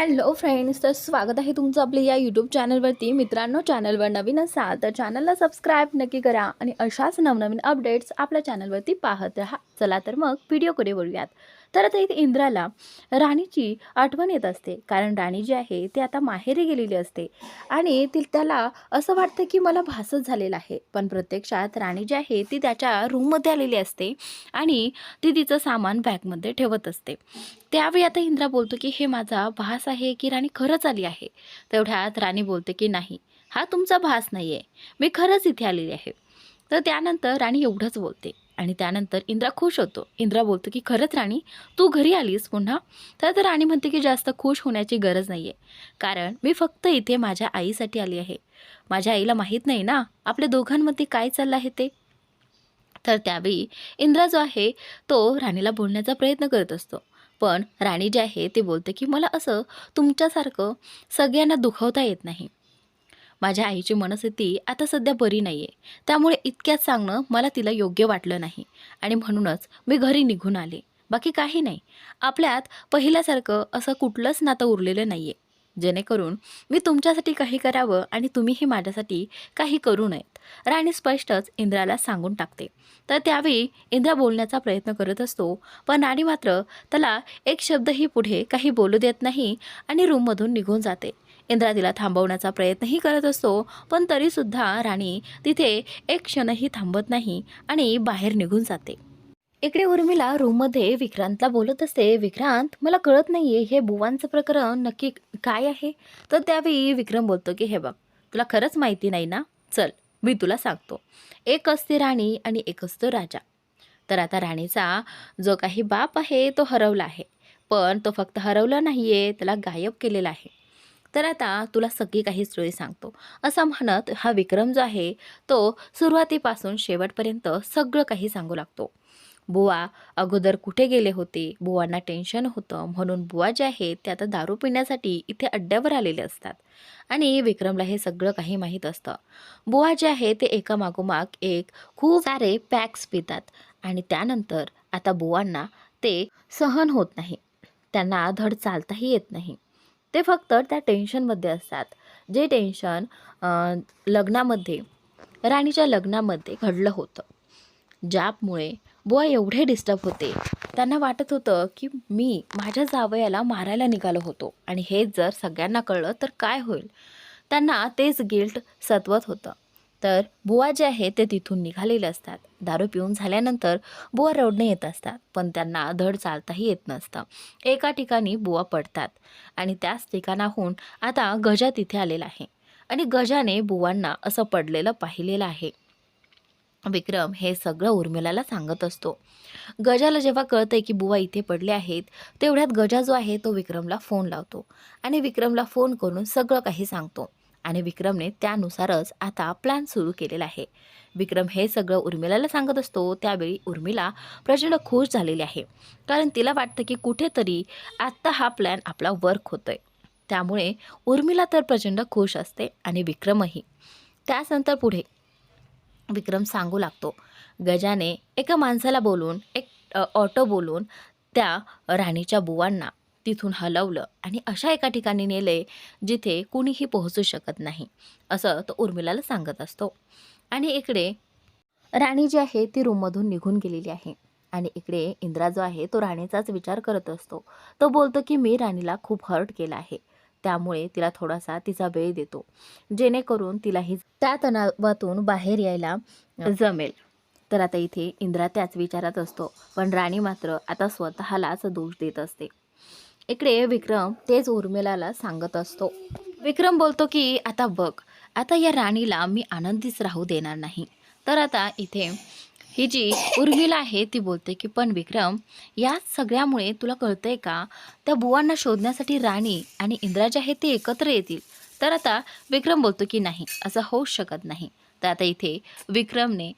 Hello friends तर स्वागत आहे तुमचं आपल्या या यूट्यूब चॅनलवरती मित्रांनो चॅनलवर नवीन असाल तर चॅनलला सबस्क्राईब नक्की करा आणि अशाच नवनवीन अपडेट्स आपल्या चॅनलवरती पाहत राहा. चला तर मग व्हिडिओकडे वळूयात तर आता इथे इंद्राला राणीची आठवण येत असते. कारण राणी जी आहे ती आता माहेरी गेलेली असते. आणि ती त्याला असं वाटतं की मला भासच झालेला आहे. पण प्रत्यक्षात राणी जी आहे ती त्याच्या रूममध्ये आलेली असते आणि ती तिचं सामान बॅगमध्ये ठेवत असते. त्यावेळी आता इंद्रा बोलतो की हे माझा भास आहे की राणी खरंच आली आहे? तेवढ्यात राणी बोलते की नाही. हा तुमचा भास नाही आहे मी खरंच इथे आलेली आहे. तर त्यानंतर राणी एवढंच बोलते. आणि त्यानंतर इंद्रा खुश होतो. इंद्रा बोलतो की खरंच राणी तू घरी आलीस पुन्हा? तर राणी म्हणते की जास्त खुश होण्याची गरज नाही आहे कारण मी फक्त इथे माझ्या आईसाठी आली आहे. माझ्या आईला माहीत नाही ना आपल्या दोघांमध्ये काय चाललं आहे ते? तर त्यावेळी इंद्रा जो आहे तो राणीला बोलण्याचा प्रयत्न करत असतो. पण राणी जी आहे ते बोलते की मला असं तुमच्यासारखं सगळ्यांना दुखवता येत नाही. माझ्या आईची मनस्थिती आता सध्या बरी नाही आहे त्यामुळे इतक्यात सांगणं मला तिला योग्य वाटलं नाही. आणि म्हणूनच मी घरी निघून आले. बाकी काही नाही. आपल्यात पहिल्यासारखं असं कुठलंच नातं उरलेलं नाही आहे जेणेकरून मी तुमच्यासाठी काही करावं आणि तुम्हीही माझ्यासाठी काही करू नयेत. राणी स्पष्टच इंद्राला सांगून टाकते. तर त्यावेळी इंद्रा बोलण्याचा प्रयत्न करत असतो पण राणी मात्र त्याला एक शब्दही पुढे काही बोलू देत नाही आणि रूममधून निघून जाते. इंद्रा तिला थांबवण्याचा प्रयत्नही करत असतो पण तरीसुद्धा राणी तिथे एक क्षणही थांबत नाही आणि बाहेर निघून जाते. इकडे उर्मिला रूममध्ये विक्रांतला बोलत असते विक्रांत मला कळत नाही आहे हे बुवांचं प्रकरण नक्की काय आहे? तर त्यावेळी विक्रम बोलतो की हे बघ तुला खरंच माहिती नाही ना? चल मी तुला सांगतो. एक असते राणी आणि एक असतो राजा. तर आता राणीचा जो काही बाप आहे तो हरवला आहे पण तो फक्त हरवला नाही आहे त्याला गायब केलेला आहे. तर आता तुला सगळी काही स्टोरी सांगतो. असं म्हणत हा विक्रम जो आहे तो सुरुवातीपासून शेवटपर्यंत सगळं काही सांगू लागतो. बुवा अगोदर कुठे गेले होते? बुवांना टेन्शन होतं. म्हणून बुवा जे आहे ते आता दारू पिण्यासाठी इथे अड्ड्यावर आलेले असतात. आणि विक्रमला हे सगळं काही माहीत असतं. बुवा जे आहे ते एका मागोमाग एक खूप सारे पॅक्स पितात. आणि त्यानंतर आता बुवांना ते सहन होत नाही. त्यांना धड चालताही येत नाही. ते फक्त त्या टेन्शनमध्ये असतात. जे टेन्शन लग्नामध्ये राणीच्या लग्नामध्ये घडलं होतं. ज्यामुळे बुवा एवढे डिस्टर्ब होते. त्यांना वाटत होतं की मी माझ्या जावयाला मारायला निघालो होतो. आणि हे जर सगळ्यांना कळलं तर काय होईल? त्यांना तेच गिल्ट सतवत होतं. तर बुवा जे आहे ते तिथून निघालेले असतात. दारू पिऊन झाल्यानंतर बुवा रडणे येत असतात पण त्यांना धड चालताही येत नसतं. एका ठिकाणी बुवा पडतात आणि त्याच ठिकाणाहून आता गजा तिथे आलेला आहे आणि गजाने बुवांना असं पडलेलं पाहिलेलं आहे. विक्रम हे सगळं उर्मिलाला सांगत असतो. गजाला जेव्हा कळतंय की बुवा इथे पडले आहेत तेवढ्यात गजा जो आहे तो विक्रमला फोन लावतो आणि विक्रमला फोन करून सगळं काही सांगतो. आणि विक्रमने त्यानुसारच आता प्लॅन सुरू केलेला आहे. विक्रम हे सगळं उर्मिलाला सांगत असतो त्यावेळी उर्मिला प्रचंड खुश झालेली आहे. कारण तिला वाटतं की कुठेतरी आत्ता हा प्लॅन आपला वर्क होतोय. त्यामुळे उर्मिला तर प्रचंड खुश असते आणि विक्रमही. त्यानंतर पुढे विक्रम सांगू लागतो गजाने एका माणसाला बोलून एक ऑटो बोलून त्या राणीच्या बुवांना तिथून हलवलं आणि अशा एका ठिकाणी नेले जिथे कुणीही पोहोचू शकत नाही असं तो उर्मिलाला सांगत असतो. आणि इकडे राणी जी आहे ती रूममधून निघून गेलेली आहे आणि इकडे इंद्रा जो आहे तो राणीचाच विचार करत असतो. तो बोलतो की मी राणीला खूप हर्ट केला आहे. त्यामुळे तिला थोडासा तिचा वेळ देतो. जेणेकरून तिलाही त्या तणावातून बाहेर यायला जमेल. तर आता इथे इंद्रा त्याच विचारात असतो. पण राणी मात्र आता स्वतःलाच दोष देत असते. इकडे विक्रम तेच उर्मिलाला सांगत असतो. विक्रम बोलतो की आता बघ आता या राणीला मी आनंदीच राहू देणार नाही. तर आता इथे ही जी उर्मिला आहे ती बोलते की पण विक्रम या सगळ्यामुळे तुला कळतंय का? त्या बुवांना शोधण्यासाठी राणी आणि इंद्रा जे आहे ते एकत्र येतील. तर आता विक्रम बोलतो की नाही असं होऊ शकत नाही. तर आता इथे विक्रमने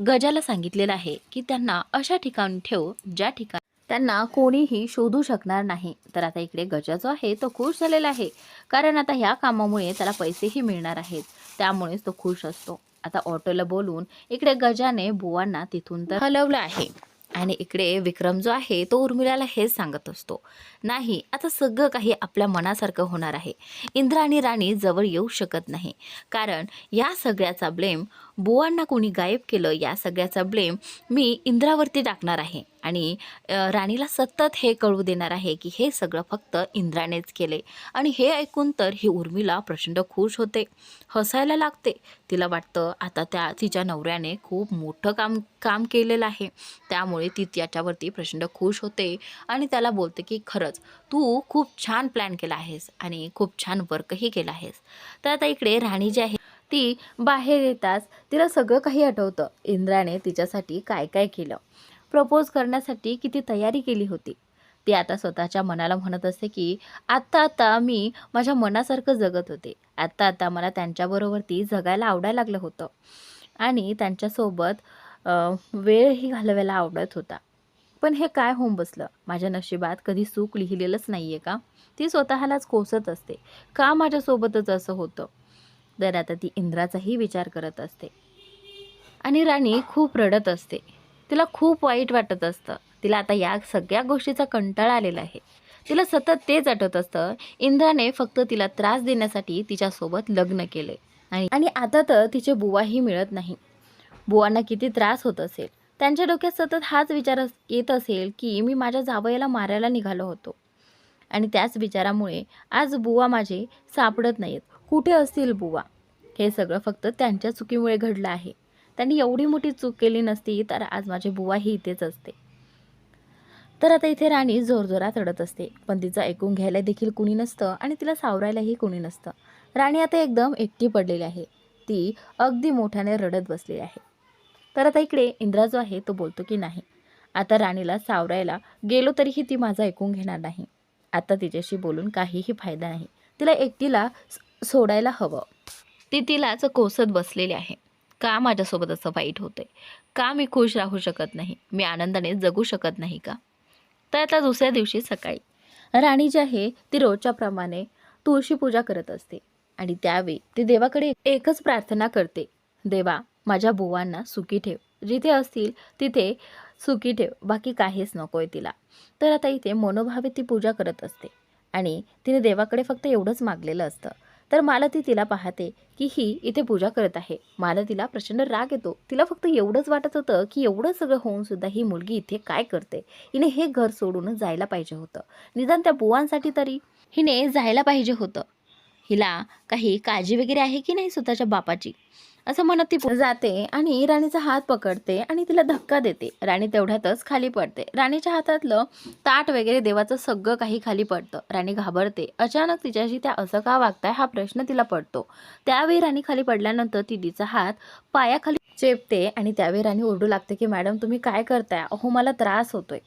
गजाला सांगितलेलं आहे की त्यांना अशा ठिकाणी ठेव ज्या ठिकाणी त्यांना कोणीही शोधू शकणार नाही. तर आता इकडे गजा जो आहे तो खुश झालेला आहे. कारण आता ह्या कामामुळे त्याला पैसेही मिळणार आहेत. त्यामुळेच तो खुश असतो. आता ऑटोला बोलून इकडे गजाने बुवांना तिथून तर हलवलं आहे. आणि इकडे विक्रम जो आहे तो उर्मिलाला हेच सांगत असतो. नाही आता सगळं काही आपल्या मनासारखं होणार आहे. इंद्र आणि राणी जवळ येऊ शकत नाही. कारण या सगळ्याचा ब्लेम बुवांना कोणी गायब केलं या सगळ्याचा ब्लेम मी इंद्रावरती टाकणार आहे. आणि राणीला सतत हे कळू देणार आहे की हे सगळं फक्त इंद्रानेच केले. आणि हे ऐकून तर ही उर्मिला प्रचंड खुश होते. हसायला लागते. तिला वाटतं आता त्या तिच्या नवऱ्याने खूप मोठं काम काम केलेलं आहे. त्यामुळे ती त्याच्यावरती प्रचंड खुश होते आणि त्याला बोलते की खरंच तू खूप छान प्लॅन केला आहेस आणि खूप छान वर्कही केला आहेस. तर आता इकडे राणी जी आहे ती बाहेर येताच तिला सगळं काही आठवतं. इंद्राने तिच्यासाठी काय काय केलं? प्रपोज करण्यासाठी किती तयारी केली होती? ती आता स्वतःच्या मनाला म्हणत असते की आत्ता आता मी माझ्या मनासारखं जगत होते. आत्ता आता मला त्यांच्याबरोबरती जगायला आवडायला लागलं होतं. आणि त्यांच्यासोबत वेळही घालवायला आवडत होता. पण हे काय होऊन बसलं? माझ्या नशिबात कधी सुख लिहिलेलंच नाही आहे का? ती स्वतःलाच कोसत असते. का माझ्यासोबतच असं होतं? तर आता ती इंद्राचाही विचार करत असते. आणि राणी खूप रडत असते. तिला खूप वाईट वाटत असतं. तिला आता या सगळ्या गोष्टीचा कंटाळा आलेला आहे. तिला सतत तेच आठवत असतं. इंद्राने फक्त तिला त्रास देण्यासाठी तिच्यासोबत लग्न केले. आणि आता तर तिचे बुवाही मिळत नाही. बुवांना किती त्रास होत असेल. त्यांच्या डोक्यात सतत हाच विचार अस- येत असेल की मी माझ्या जावयाला मारायला निघालो होतो. आणि त्याच विचारामुळे आज बुवा माझे सापडत नाहीत. कुठे असतील बुवा? हे सगळं फक्त त्यांच्या चुकीमुळे घडलं आहे. त्यांनी एवढी मोठी चूक केली नसती तर आज माझी बुवा ही इथेच असते. तर आता इथे राणी जोरजोरात रडत असते. पण तिचं ऐकून घ्यायला देखील कुणी नसतं आणि तिला सावरायलाही कुणी नसतं. राणी आता एकदम एकटी पडलेली आहे. ती अगदी मोठ्याने रडत बसलेली आहे. तर आता इकडे इंद्रा जो आहे तो बोलतो की नाही. आता राणीला सावरायला गेलो तरीही ती माझं ऐकून घेणार नाही. आता तिच्याशी बोलून काहीही फायदा नाही. तिला एकटीला सोडायला हवं. ती तिलाच कोसत बसलेली आहे. का माझ्यासोबत असं वाईट होतंय? का मी खुश राहू शकत नाही? मी आनंदाने जगू शकत नाही का? तर आता दुसऱ्या दिवशी सकाळी. राणी जी आहे ती रोजच्या प्रमाणे तुळशी पूजा करत असते. आणि त्यावेळी ती देवाकडे एकच प्रार्थना करते. देवा माझ्या बुवांना सुखी ठेव. जिथे असतील तिथे सुखी ठेव. बाकी काहीच नको आहे तिला. तर आता इथे मनोभावे ती पूजा करत असते. आणि तिने देवाकडे फक्त एवढंच मागलेलं असतं. तर मला ती तिला पाहते की ही इथे पूजा करत आहे. मला तिला प्रचंड राग येतो. तिला फक्त एवढंच वाटत होतं की एवढं सगळं होऊन सुद्धा ही मुलगी इथे काय करते? हिने हे घर सोडूनच जायला पाहिजे होतं. निदान त्या बुवांसाठी तरी हिने जायला पाहिजे होतं. हिला काही काळजी वगैरे आहे की नाही स्वतःच्या बापाची? असं म्हणत ती जाते आणि राणीचा हात पकडते आणि तिला धक्का देते. राणी तेवढ्यातच खाली पडते. राणीच्या हातातलं ताट वगैरे देवाचं सगळं काही खाली पडतं. राणी घाबरते. अचानक तिच्याशी त्या असं का वागताय हा प्रश्न तिला पडतो. त्यावेळी राणी खाली पडल्यानंतर ती तिचा हात पायाखाली चेपते आणि त्यावेळी राणी ओरडू लागते की मॅडम तुम्ही काय करताय? अहो मला त्रास होतोय.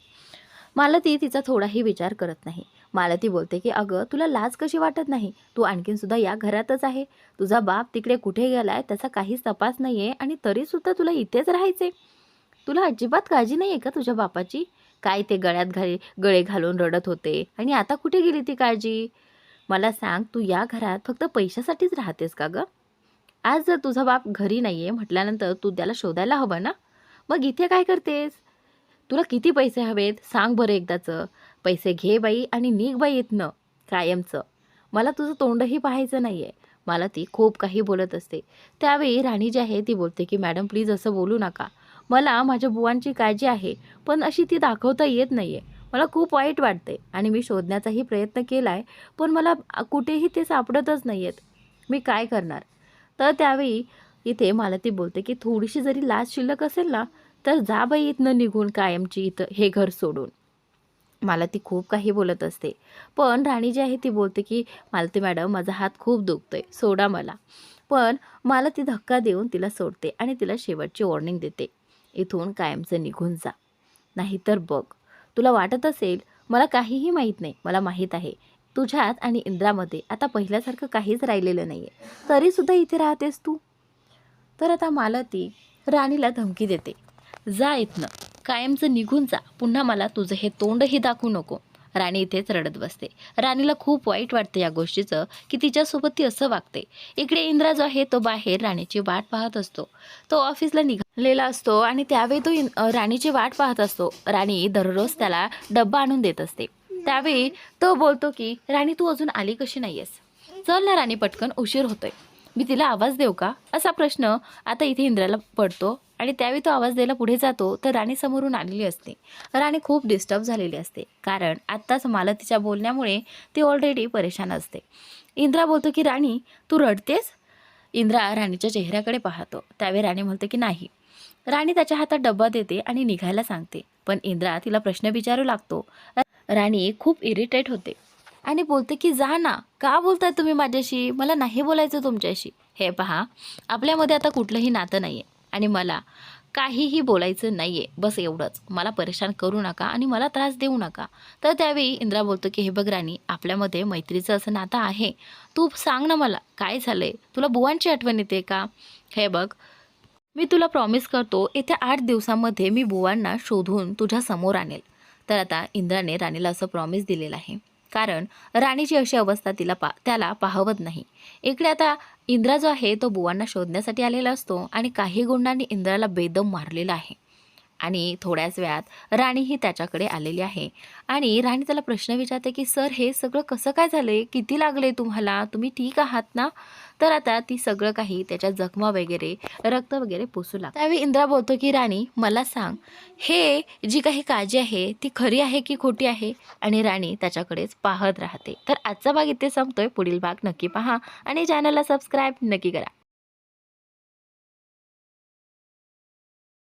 मला ती तिचा थोडाही विचार करत नाही. मला ती बोलते की अगं तुला लाज कशी वाटत नाही? तू आणखीन सुद्धा या घरातच आहे. तुझा बाप तिकडे कुठे गेलाय त्याचा काहीच तपास नाही आहे आणि तरीसुद्धा तुला इथेच राहायचे तुला अजिबात काळजी नाही आहे का तुझ्या बापाची? काय ते गळ्यात घाली गळे घालून रडत होते आणि आता कुठे गेली ती काळजी? मला सांग तू या घरात फक्त पैशासाठीच राहतेस का गं? आज जर तुझा बाप घरी नाही आहे म्हटल्यानंतर तू त्याला शोधायला हवं ना? मग इथे काय करतेस? तुला किती पैसे हवेत? सांग बरं एकदाचं. पैसे घे बाई आणि निघ बाई इथनं कायमचं. मला तुझं तोंडही पाहायचं नाही आहे मला ती खूप काही बोलत असते. त्यावेळी राणी जी आहे ती बोलते की मॅडम प्लीज असं बोलू नका. मला माझ्या बुवांची काळजी आहे पण अशी ती दाखवता येत नाही आहे मला खूप वाईट वाटते आणि मी शोधण्याचाही प्रयत्न केला आहे पण मला कुठेही ते सापडतच नाही आहेत मी काय करणार? तर त्यावेळी इथे मला ती बोलते की थोडीशी जरी लाज शिल्लक असेल ना तर जा बाई इथनं निघून कायमची इथं हे घर सोडून. मला ती खूप काही बोलत असते. पण राणी जी आहे ती बोलते की मालती मॅडम माझा हात खूप दुखतोय सोडा मला. पण मला ती धक्का देऊन तिला सोडते आणि तिला शेवटची वॉर्निंग देते. इथून कायमचं निघून जा. नाहीतर बघ. तुला वाटत असेल मला काहीही माहीत नाही. मला माहीत आहे तुझ्यात आणि इंद्रामध्ये आता पहिल्यासारखं काहीच राहिलेलं नाही आहे तरीसुद्धा इथे राहतेस तू? तर आता मला ती राणीला धमकी देते. जा इथनं. कायमचं निघून जा. पुन्हा मला तुझं हे तोंडही दाखवू नको. राणी इथेच रडत बसते. राणीला खूप वाईट वाटते या गोष्टीचं की तिच्यासोबत ती असं वागते. इकडे इंद्रा जो आहे तो बाहेर राणीची वाट पाहत असतो. तो ऑफिसला निघालेला असतो आणि त्यावेळी तो राणीची वाट पाहत असतो. राणी दररोज त्याला डब्बा आणून देत असते. त्यावेळी तो बोलतो की राणी तू अजून आली कशी नाही आहेस चल ना राणी पटकन उशीर होतोय. मी तिला आवाज देऊ का? असा प्रश्न आता इथे इंद्राला पडतो. आणि त्यावेळी तो आवाज द्यायला पुढे जातो तर राणी समोरून आलेली असते. राणी खूप डिस्टर्ब झालेली असते कारण आत्ताच मला तिच्या बोलण्यामुळे ती ऑलरेडी परेशान असते. इंद्रा बोलतो की राणी तू रडतेस? इंद्रा राणीच्या चेहऱ्याकडे पाहतो. त्यावेळी राणी म्हणते की नाही. राणी त्याच्या हातात डब्बा देते आणि निघायला सांगते. पण इंद्रा तिला प्रश्न विचारू लागतो. राणी खूप इरिटेट होते. आणि बोलते की जा ना का बोलताय तुम्ही माझ्याशी? मला नाही बोलायचं तुमच्याशी. हे पहा आपल्यामध्ये आता कुठलंही नातं नाही आहे आणि मला काहीही बोलायचं नाही आहे बस एवढंच. मला परेशान करू नका आणि मला त्रास देऊ नका. तर त्यावेळी इंद्रा बोलतो की हे बघ राणी आपल्यामध्ये मैत्रीचं असं नातं आहे. तू सांग ना मला काय झालं आहे तुला बुवांची आठवण येते का? हे बघ मी तुला प्रॉमिस करतो येत्या आठ दिवसामध्ये मी बुवांना शोधून तुझ्या समोर आणेल. तर आता इंद्राने राणीला असं प्रॉमिस दिलेलं आहे. कारण राणीची अशी अवस्था तिला पा त्याला पाहवत नाही. इकडे आता इंद्रा जो आहे तो बुवांना शोधण्यासाठी आलेला असतो आणि काही गुंडांनी इंद्राला बेदम मारलेला आहे. आणि थोड्याच वेळात राणीही त्याच्याकडे आलेली आहे. आणि राणी त्याला प्रश्न विचारते की सर हे सगळं कसं काय झालंय? किती लागले तुम्हाला? तुम्ही ठीक आहात ना? तर आता ती सगळं काही त्याच्या जखमा वगैरे रक्त वगैरे पुसू लागतं. त्यावेळी इंद्रा बोलतो की राणी मला सांग हे जी काही काळजी आहे ती खरी आहे की खोटी आहे? आणि राणी त्याच्याकडेच पाहत राहते. तर आजचा भाग इथे संपतोय. पुढील भाग नक्की पहा आणि चॅनलला सबस्क्राईब नक्की करा.